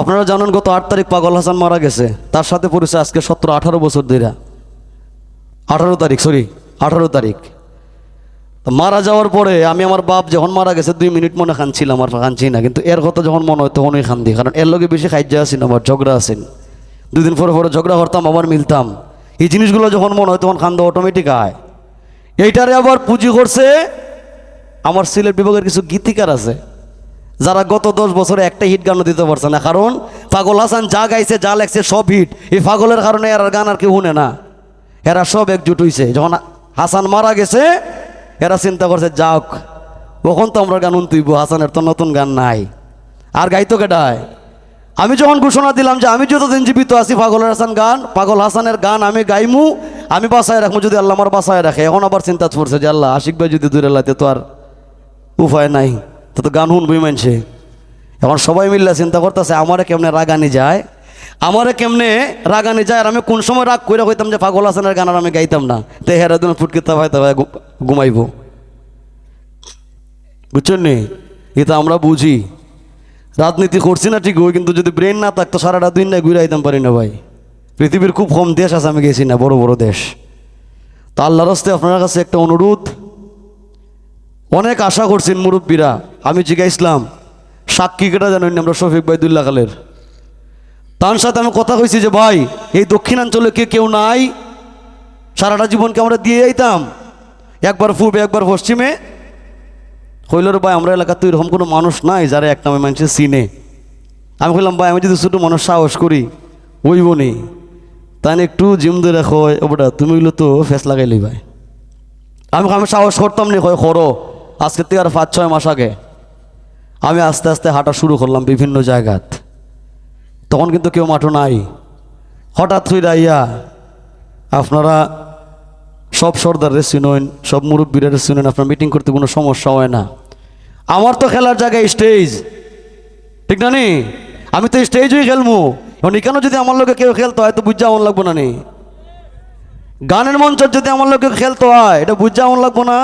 আপনারা জানেন গত আট তারিখ পাগল হাসান মারা গেছে। তার সাথে পরিচয় আজকে সতেরো, আঠারো বছর ধরে। আঠারো তারিখ সরি আঠারো তারিখ। তো মারা যাওয়ার পরে আমি আমার বাপ যখন মারা গেছে, দুই মিনিট মনে খানছিলাম, আর খানছি না। কিন্তু এর কথা যখন মনে হয় তখনই খান দিই কারণ এর লগে বেশি খাইজা আছি না আমার ঝগড়া আছেন। দুদিন পরে পরে ঝগড়া করতাম আবার মিলতাম। এই জিনিসগুলো যখন মনে হয় তখন খান্দা অটোমেটিক আয়। এইটারে আবার পুঁজি করছে, আমার সিলেট বিভাগের কিছু গীতিকার আছে। যারা গত দশ বছরে একটা হিট গানও দিতে পারছে না। কারণ পাগল হাসান যা গাইছে, যা লেগছে সব হিট এই পাগলের কারণে এরা গান আর কেউ শুনে না। এরা সব একজুট হইছে। যখন হাসান মারা গেছে, এরা চিন্তা করছে, যাক, কখন তো আমরা গান তুইব হাসানের তো নতুন গান নাই। আর গাইতো কেটায় আমি যখন ঘোষণা দিলাম যে আমি যতদিন জীবিত আছি, পাগলের হাসান গান, পাগল হাসানের গান আমি গাইমু, আমি বাসায় রাখব যদি আল্লাহ আমার বাসায় রাখে। এখন আবার চিন্তা পড়ছে যে আল্লাহ, আশিক ভাই যদি দূরে লাইতে তো আর উপায় নাই। তো তো গান শুনবই মানছে। এখন সবাই মিললে চিন্তা করতেছে, আমারে কেমনে রাগানি যায়? আমারে কেমনে রাগানি যায় আর আমি কোন সময় রাগ করে হইতাম যে পাগল হাসানের গান আর আমি গাইতাম না। তো হেরা দিন ফুটকে তাবাই তাবাই ঘুমাইব। বুঝছেন নি? এটা আমরা বুঝি। রাজনীতি করছি না ঠিক কিন্তু যদি ব্রেন না থাকতো সারাটা দিন না ঘুরে আইতাম পারি না ভাই। পৃথিবীর খুব কম দেশ আছে, আমি গেছি না, বড় বড় দেশ। তা আল্লাহর আপনার কাছে একটা অনুরোধ অনেক আশা করছেন মুরব্বীরা, আমি জিজ্ঞাসলাম সাক্ষী কেটা জানেন আমরা শফিক ভাই দুল্লা খালের? তার সাথে আমি কথা কইছি যে, ভাই, এই দক্ষিণাঞ্চলে কে কেউ নাই? সারাটা জীবনকে আমরা দিয়ে যাইতাম একবার পূর্বে, একবার পশ্চিমে? কইলর ভাই, আমরা এলাকাতে এরকম কোনো মানুষ নাই যারা এক নামে মানুষের চিনে। আমি কইলাম, ভাই, আমি যদি ছোটো মানুষ সাহস করি ওইব নি। তাই একটু জিম ধরে কয় ওটা তুমি হইল তো ফেস লাগাইলি ভাই। আমি আমি সাহস করতাম নি, কয়, করো। আজকে থেকে আর পাঁচ, ছয় মাস আগে আমি আস্তে আস্তে হাঁটা শুরু করলাম বিভিন্ন জায়গাত। তখন কিন্তু কেউ মাঠো নাই। হঠাৎ হইরা রাইয়া আপনারা সব সর্দারে চিনেন, সব মুরব্বীরা চিনেন, আপনার মিটিং করতে কোনো সমস্যা হয় না। আমার তো খেলার জায়গায় স্টেজ ঠিক না নি? আমি তো স্টেজই খেলব এখন এখানে যদি আমার লোকে কেউ খেলতো হয়, তো বুঝা এমন লাগবো না নি? গানের মঞ্চ যদি আমার লোকে খেলতো হয়, এটা বুঝা আমার লাগবো না।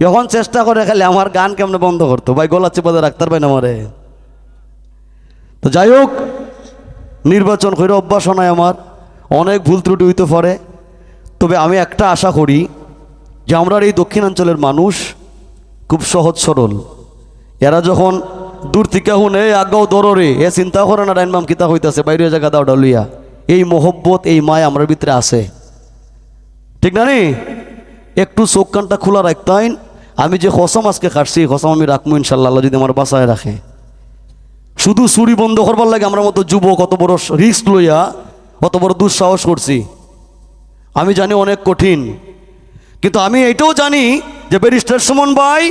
এখন চেষ্টা করে খেলে আমার গান কেমনে বন্ধ করতো? ভাই গলা রাখতে পারবেন আমারে। তো যাই হোক, নির্বাচন করে অভ্যাস নয় আমার। অনেক ভুল ত্রুটি হইতে পারে। তবে আমি একটা আশা করি যে আমরা এই দক্ষিণাঞ্চলের মানুষ খুব সহজ সরল। এরা যখন দূর থেকে শুনে আগাও দররে এ চিন্তা করে না ডাইনমাম কিতা হইতাছে বাইরে জায়গা দাও ডালিয়া এই মোহব্বত, এই মায় আমার ভিতরে আছে। ঠিক না নি একটু চোখ কানটা খোলা রাখতেন আমি যে হসম আজকে কাটছি হসম আমি রাখব ইনশাল্লাহ যদি আমার বাসায় রাখে। শুধু চুরি বন্ধ করবার লাগে আমরা মতো যুবক, অত বড় রিস্ক লইয়া, অত বড় দুঃসাহস করছি। আমি জানি অনেক কঠিন, কিন্তু আমি এটাও জানি যে ব্যারিস্টার সুমন ভাই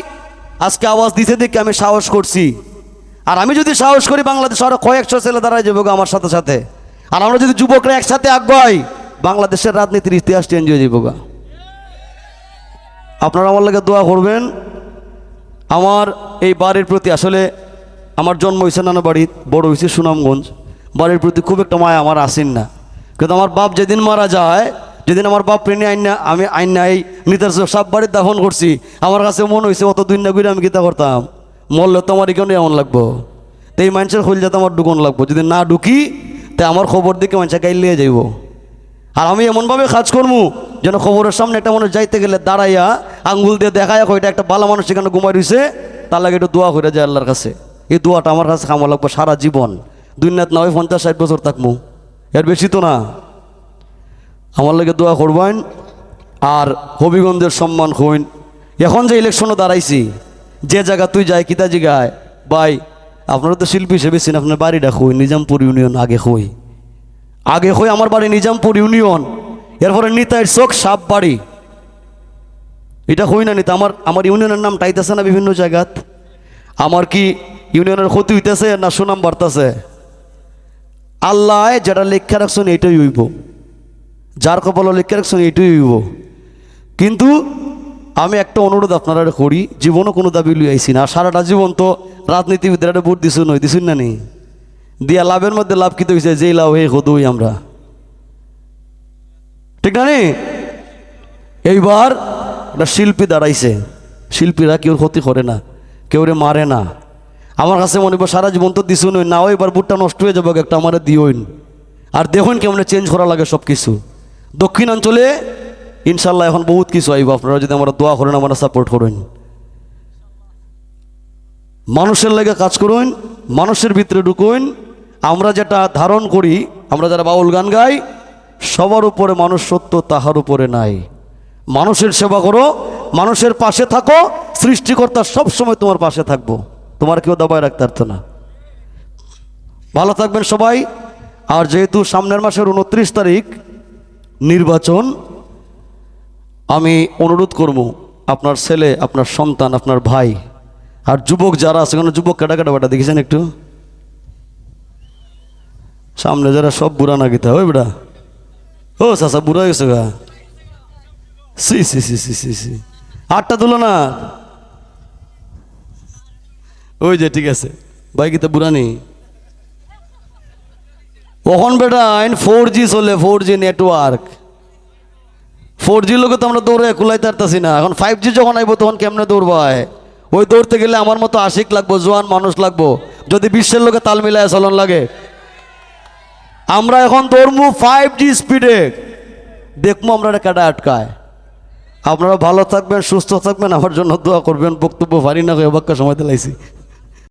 আজকে আওয়াজ দিতে দেখে আমি সাহস করছি। আর আমি যদি সাহস করি বাংলাদেশ আরও কয়েকশো ছেলে দাঁড়ায় যাব আমার সাথে সাথে। আর আমরা যদি যুবকরা একসাথে আগাই বাংলাদেশের রাজনীতির ইতিহাস চেঞ্জ হয়ে যাব। আপনারা আমার লাগে দোয়া করবেন। আমার এই বাড়ির প্রতি আসলে আমার জন্ম হয়েছে নানা বাড়ি, বড় হয়েছে সুনামগঞ্জ। বাড়ির প্রতি খুব একটা মায়া আমার আসেন না। কিন্তু আমার বাপ যেদিন মারা যায়, যেদিন আমার বাপ প্রেণী আইনা আমি আইনা এই নিতার সব বাড়ির দাফন করছি। আমার কাছে মনে হয়েছে, অত দুই না ঘুরে আমি গীতা করতাম। মরলে তো আমার এখানে এমন লাগবো। তো এই মানুষের যাতে আমার ঢুকন লাগবো। যদি না ঢুকি তা আমার খবর দিকে মানুষের গাইল যাইব। আর আমি এমনভাবে কাজ করব যেন খবরের সামনে একটা মানুষ যাইতে গেলে দাঁড়াইয়া আঙ্গুল দিয়ে দেখায় ওইটা একটা ভালো মানুষ সেখানে ঘুমাই রয়েছে তার লাগে একটু দোয়া করে যায় আল্লাহর কাছে। এই দোয়াটা আমার কাছে কামা লাগবে সারা জীবন। দুনিয়াত না হয় পঞ্চাশ ষাট বছর থাকব এর বেশি তো না। আমার লাগে দোয়া করবেন। আর হবিগঞ্জের সম্মান হইন। এখন যে ইলেকশনে দাঁড়াইছি, যে জায়গা তুই যাই কিতা জিগায় বাই আপনারা তো শিল্পী হিসেবে চিন আপনার বাড়িটা হই নিজামপুর ইউনিয়ন আগে হই আগে হই আমার বাড়ি নিজামপুর ইউনিয়ন। এরপরে নিতাইয়ের চোখ সাপ বাড়ি। এটা হই না নিতা, আমার আমার ইউনিয়নের নাম টাইতেছে না বিভিন্ন জায়গাত। আমার কি ইউনিয়নের ক্ষতি হইতেছে না সুনাম বাড়তেছে? আল্লাহ যেটা লেখা রাখছেন এইটাই হইব। যার কপাল লেখা রাখছেন এইটাই হইব। কিন্তু আমি একটা অনুরোধ আপনারা করি, জীবনও কোনো দাবি লুই আইসি না। সারাটা জীবন তো রাজনীতিবিদরা ভোট দিছুন নই দিছুন না নি? দিয়া লাভের মধ্যে লাভ কি তো হয়েছে যেই লাভ হয়ে হদুই আমরা। ঠিক না এইবার একটা শিল্পী দাঁড়াইছে। শিল্পীরা কেউ ক্ষতি করে না, কেউ রে মারে না। আমার কাছে মনে হয় সারা জীবন তো দিছু নই না এবার বুটটা নষ্ট হয়ে যাবে, একটা আমার দিওইন আর দেখুন কেমন চেঞ্জ করা লাগে সব কিছু দক্ষিণাঞ্চলে ইনশাল্লাহ এখন বহুত কিছু আইব, আপনারা যদি আমরা দোয়া করেন, আমরা সাপোর্ট করেন। মানুষের লাগে কাজ করুন, মানুষের ভিতরে ঢুকুন। আমরা যেটা ধারণ করি, আমরা যারা বাউল গান গাই সবার উপরে মানুষ সত্য তাহার উপরে নাই। মানুষের সেবা করো, মানুষের পাশে থাকো, সৃষ্টিকর্তা সব সময় তোমার পাশে থাকব। তোমার কেউ দাবায় রাখতে পারতো না। ভালো থাকবেন সবাই। আর যেহেতু সামনের মাসের উনত্রিশ তারিখ নির্বাচন, আমি অনুরোধ করব আপনার ছেলে, আপনার সন্তান, আপনার ভাই, আর যুবক যারা আছে কোনো যুবক কেটা কেটা বেটা, দেখেছেন একটু? সামনে যারা সব বুড়া না গীতা ওই বেটা। ও চাচা বুড়া গেছে গা। সি সি সি সি সি সি আটটা তুলো না। ওই যে, ঠিক আছে। ভাই গীতা বুড়া নেই। কখন বেটা, আইন ফোর জি চলে four G network four G লোকে তো আমরা দৌড়ে কুলাইতে পারতাছি না। এখন ফাইভ জি যখন আইবো, তখন কেমনে দৌড়বায়? ওই দৌড়তে গেলে আমার মতো আশিক লাগবো, জোয়ান মানুষ লাগবো। যদি বিশ্বের লোকে তাল মিলায় চলন লাগে আমরা এখন দৌড়মু ফাইভ জি স্পিডে দেখব আমরা কেটা কাটা আটকায়। আপনারা ভালো থাকবেন, সুস্থ থাকবেন, আমার জন্য দোয়া করবেন, বক্তব্য ভারী না হয়ে বাক্য সময় দিলাইছি